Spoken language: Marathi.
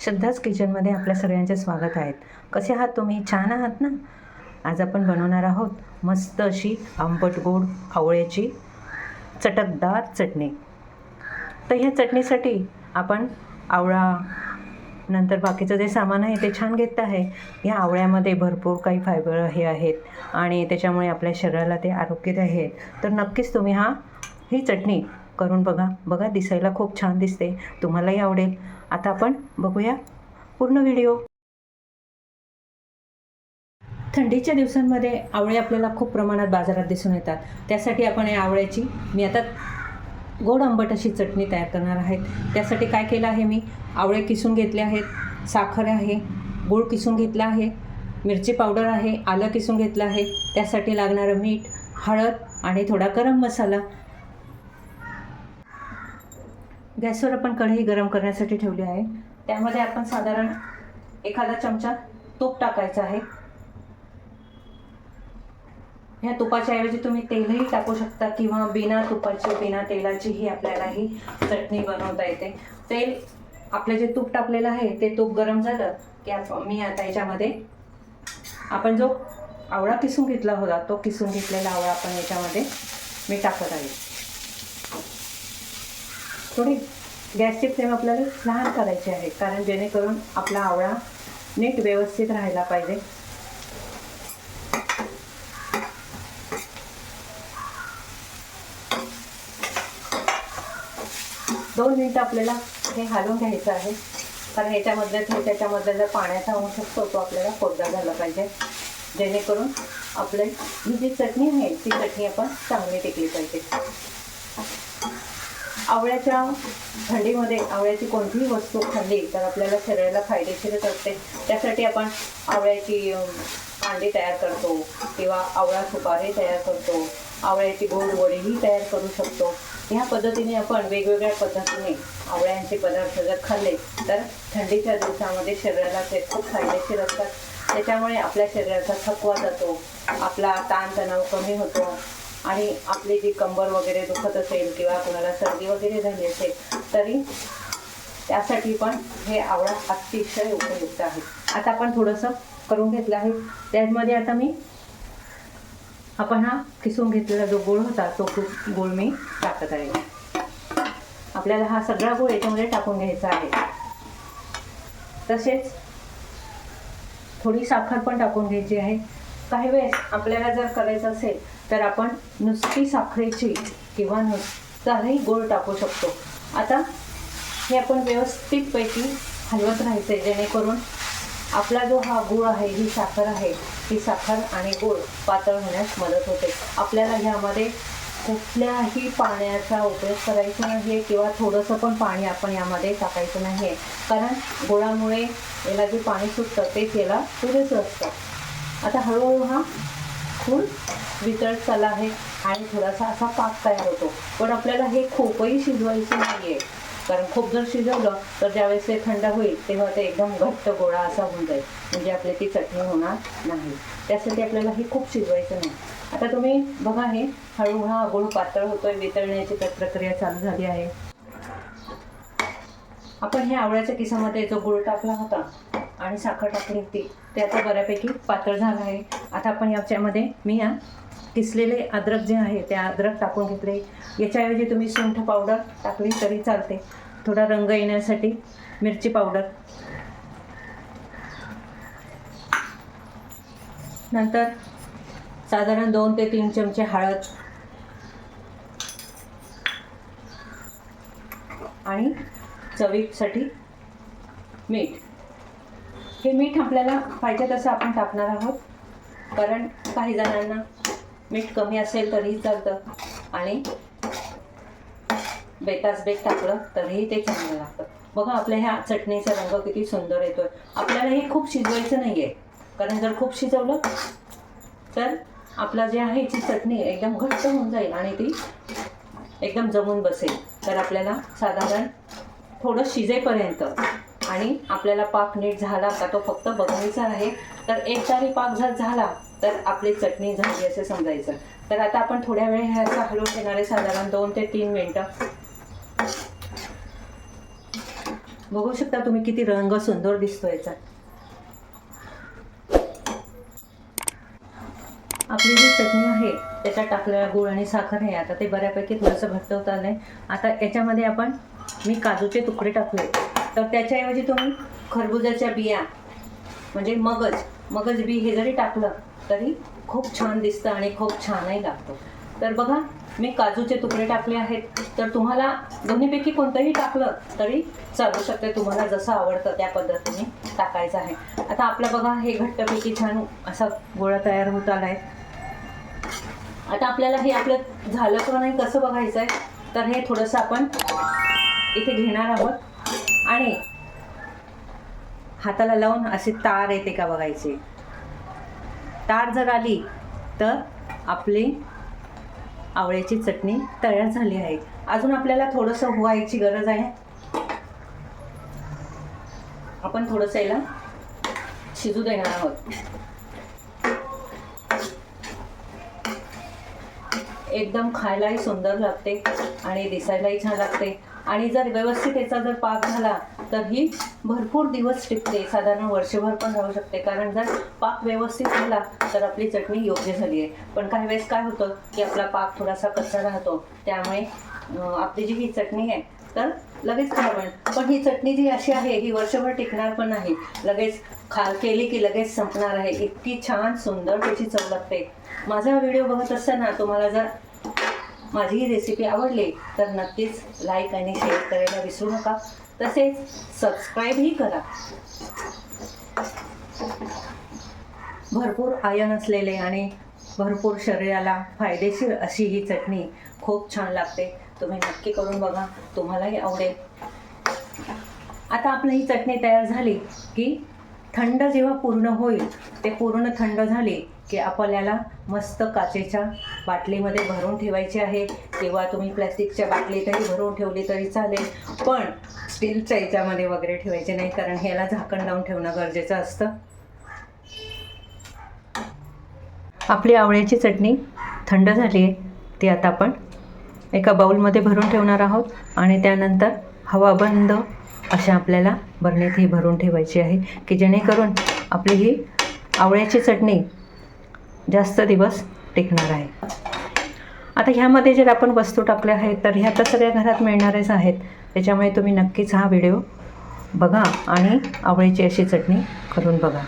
श्रद्धाच किचनमध्ये आपल्या सगळ्यांचे स्वागत आहेत. कसे आहात तुम्ही? छान आहात ना? आज आपण बनवणार आहोत मस्त अशी आंबट गोड आवळ्याची चटकदार चटणी. तर ह्या चटणीसाठी आपण आवळा नंतर बाकीचं जे सामान आहे ते छान घेत आहे. या आवळ्यामध्ये भरपूर काही फायबर हे आहेत आणि त्याच्यामुळे आपल्या शरीराला ते आरोग्यदायी आहेत तर नक्कीच तुम्ही हा ही चटणी करून बघा. बघा दिसायला खूप छान दिसते. तुम्हालाही आवडेल. आता आपण बघूया पूर्ण व्हिडिओ. थंडीच्या दिवसांमध्ये आवळे आपल्याला खूप प्रमाणात बाजारात दिसून येतात. त्यासाठी आपण या आवळ्याची मी आता गोड आंबट अशी चटणी तयार करणार आहेत त्यासाठी काय केलं आहे मी? आवळे किसून घेतले आहेत. साखर आहे गूळ किसून घेतला आहे मिरची पावडर आहे आलं किसून घेतलं आहे. त्यासाठी लागणारं मीठ हळद आणि थोडा गरम मसाला गॅसवर आपण कढई गरम करण्यासाठी ठेवली आहे. त्यामध्ये आपण साधारण एखादा चमचा तूप टाकायचं आहे. ह्या तुपाच्या ऐवजी तुम्ही तेलही टाकू शकता किंवा बिना तुपाची बिना तेलाचीही आपल्याला ही चटणी बनवता येते. तेल आपलं जे तूप टाकलेलं आहे ते तूप गरम झालं की आप मी आता याच्यामध्ये आपण जो आवळा किसून घेतला होता तो किसून घेतलेला आवळा आपण याच्यामध्ये मी टाकत आहे. थोडी गॅसची फ्लेम आपल्याला लहान करायची आहे कारण जेणेकरून आपला आवळा नीट व्यवस्थित राहायला पाहिजे. दोन मिनटं आपल्याला हे हलवून घ्यायचं आहे कारण याच्यामधलं ते त्याच्यामधलं जर पाण्याचा अंश असतो तो आपल्याला कोरडा झाला पाहिजे. जेणेकरून आपले ही जी चटणी आहे ती चटणी आपण चांगली टिकली पाहिजे. आवळ्याच्या थंडीमध्ये आवळ्याची कोणतीही वस्तू खाल्ली तर आपल्याला शरीराला फायदेशीरच असते. त्यासाठी आपण आवळ्याची अं, कांडी तयार करतो किंवा आवळा सुपारी तयार करतो. आवळ्याची गोड वडीही तयार करू शकतो. ह्या पद्धतीने आपण वेगवेगळ्या पद्धतीने आवळ्यांचे पदार्थ जर खाल्ले तर थंडीच्या दिवसामध्ये शरीराला ते खूप फायदेशीर असतात. त्याच्यामुळे आपल्या शरीराचा थकवा जातो आपला ताणतणाव कमी होतो आणि आपली जी कंबर वगैरे दुखत असेल किंवा कोणाला सर्दी वगैरे झाली असेल तरी त्यासाठी पण हे आवळा अतिशय उपयुक्त आहे. आता आपण थोडंसं करून घेतलं आहे. त्यामध्ये आता मी आपण हा किसून घेतलेला जो गोळ होता तो खूप गोळ मी टाकत आहे. आपल्याला हा सगळा गोळ याच्यामध्ये टाकून घ्यायचा आहे. तसेच थोडी साखर पण टाकून घ्यायची आहे. काही वेळेस आपल्याला जर करायचं असेल तर आपण नुसती साखरेची किंवा नुसताही गोळ टाकू शकतो. आता हे आपण व्यवस्थितपैकी हलवत राहायचं आहे जेणेकरून आपला जो हा गूळ आहे ही साखर आहे ही साखर आणि गूळ पातळ होण्यास मदत होते. आपल्याला ह्यामध्ये कुठल्याही पाण्याचा उपयोग करायचा नाही आहे किंवा थोडंसं पण पाणी आपण यामध्ये टाकायचं नाही आहे कारण गुळामुळे याला जे पाणी सुटतं तेच याला पुरेसं असतं. आता हळूहळू हा खूप वितळत चालला आहे आणि थोडासा असा पाक तयार होतो. पण आपल्याला हे खूपही शिजवायचं नाही आहे कारण खूप जर शिजवलं तर ज्यावेळेस ते थंड होईल तेव्हा ते एकदम घट्ट गोळा असा होऊन जाईल. म्हणजे आपली ती चटणी होणार नाही. त्यासाठी आपल्याला हे खूप शिजवायचं नाही. आता तुम्ही बघा हे हळू हा गोळ पातळ होतोय वितळण्याची प्रक्रिया चालू झाली आहे. आपण हे आवळ्याच्या किसामध्ये जो गुळ टाकला होता आणि साखर टाकली होती. ते आता बऱ्यापैकी पातळ झालं आहे. आता आपण याच्यामध्ये मी या किसलेले अद्रक जे आहे ते अद्रक टाकून घेतले. याच्याऐवजी तुम्ही सुंठ पावडर टाकली तरी चालते. थोडा रंग येण्यासाठी मिरची पावडर नंतर साधारण दोन ते तीन चमचे हळद. आणि चवीसाठी मीठ. हे मीठ आपल्याला पाहिजे तसं आपण टाकणार आहोत. कारण काही जणांना मीठ कमी असेल तरीही चालतं. आणि बेतास बेत टाकलं तरीही ते चांगलं लागतं. बघा आपल्या ह्या चटणीचा रंग किती सुंदर येतोय. आपल्याला हे खूप शिजवायचं नाही आहे कारण जर खूप शिजवलं तर आपला जे आहे ती चटणी एकदम घट्ट होऊन जाईल आणि ती एकदम जमून बसेल. तर आपल्याला साधारण थोडं शिजेपर्यंत आणि आपल्याला पाक नीट झाला का तो फक्त बघायचा आहे. तर एक तारी पाक जर झाला तर आपली चटणी झाली असं समजायचं. तर आता आपण थोड्या वेळ हे असं हलवून आहे साधारण दोन ते तीन मिनटं. बघू शकता तुम्ही किती रंग सुंदर दिसतो याचा. आपली जी चटणी आहे त्याच्यात टाकलेला गूळ आणि साखर आहे. आता ते बऱ्यापैकी थोडंसं घट्ट होत आलं आहे आता याच्यामध्ये आपण मी काजूचे तुकडे टाकले. तर त्याच्याऐवजी तुम्ही खरबुजाच्या बिया म्हणजे मगज मगज बी हे जरी टाकलं तरी खूप छान दिसतं आणि खूप छानही लागतं. तर बघा मी काजूचे तुकडे टाकले आहेत. तर तुम्हाला दोन्हीपैकी कोणतंही टाकलं तरी चालू शकते. तुम्हाला जसं आवडतं त्या पद्धतीने टाकायचं आहे. आता आपलं बघा हे घट्टपैकी छान असा गोळा तयार होत आला आहे आता आपल्याला हे आपलं झालं का नाही कसं बघायचं आहे तर हे थोडंसं आपण इथे घेणार आहोत. आणि हाताला लावून असे तार येते का बघायचे? तार जर आली तर आपली आवळ्याची चटणी तयार झाली आहे. अजून आपल्याला थोडंसं व्हायची गरज आहे. आपण थोडंसं याला शिजू देणार आहोत. एकदम खायलाही सुंदर लागते आणि दिसायलाही छान लागते. आणि जर व्यवस्थित याचा जर पाक झाला तर ही भरपूर दिवस टिकते. साधारण वर्षभर पण राहू शकते. कारण जर पाक व्यवस्थित झाला तर आपली चटणी योग्य झाली आहे. पण काही वेळेस काय होतं की आपला पाक थोडासा कच्चा राहतो. त्यामुळे आपली जी ही चटणी आहे तर लगेच खराब पण ही चटणी जी अशी आहे ही वर्षभर टिकणार पण नाही. लगेच खा केली की लगेच संपणार आहे. इतकी छान सुंदर त्याची चव लागते. माझा व्हिडिओ बघत असताना तुम्हाला जर माझी ही रेसिपी आवडली तर नक्कीच लाईक आणि शेअर करायला विसरू नका. तसेच सबस्क्राईबही करा. भरपूर आयन असलेले आणि भरपूर शरीराला फायदेशीर अशी ही चटणी खूप छान लागते. तुम्ही नक्की करून बघा तुम्हालाही आवडेल. आता आपली ही चटणी तयार झाली की थंड जेव्हा पूर्ण होईल ते पूर्ण थंड झाली की आपल्याला मस्त काचेच्या बाटलीमध्ये भरून ठेवायची आहे. किंवा तुम्ही प्लॅस्टिकच्या बाटलीतही भरून ठेवली तरी चालेल. पण स्टीलच्या याच्यामध्ये वगैरे ठेवायचे नाही कारण ह्याला झाकण लावून ठेवणं गरजेचं असतं. आपली आवळ्याची चटणी थंड झाली आहे ती आता आपण एका बाऊलमध्ये भरून ठेवणार आहोत. आणि त्यानंतर हवाबंद अशा आपल्याला बरणीत ही भरून ठेवायची आहे की जेणेकरून आपली ही आवळ्याची चटणी जास्त दिवस टिकणार आहे. आता ह्यामध्ये जर आपण वस्तू टाकल्या आहेत तर ह्या तर सगळ्या घरात मिळणारेच आहेत. त्याच्यामुळे तुम्ही नक्कीच हा व्हिडिओ बघा आणि आवळीची अशी चटणी करून बघा.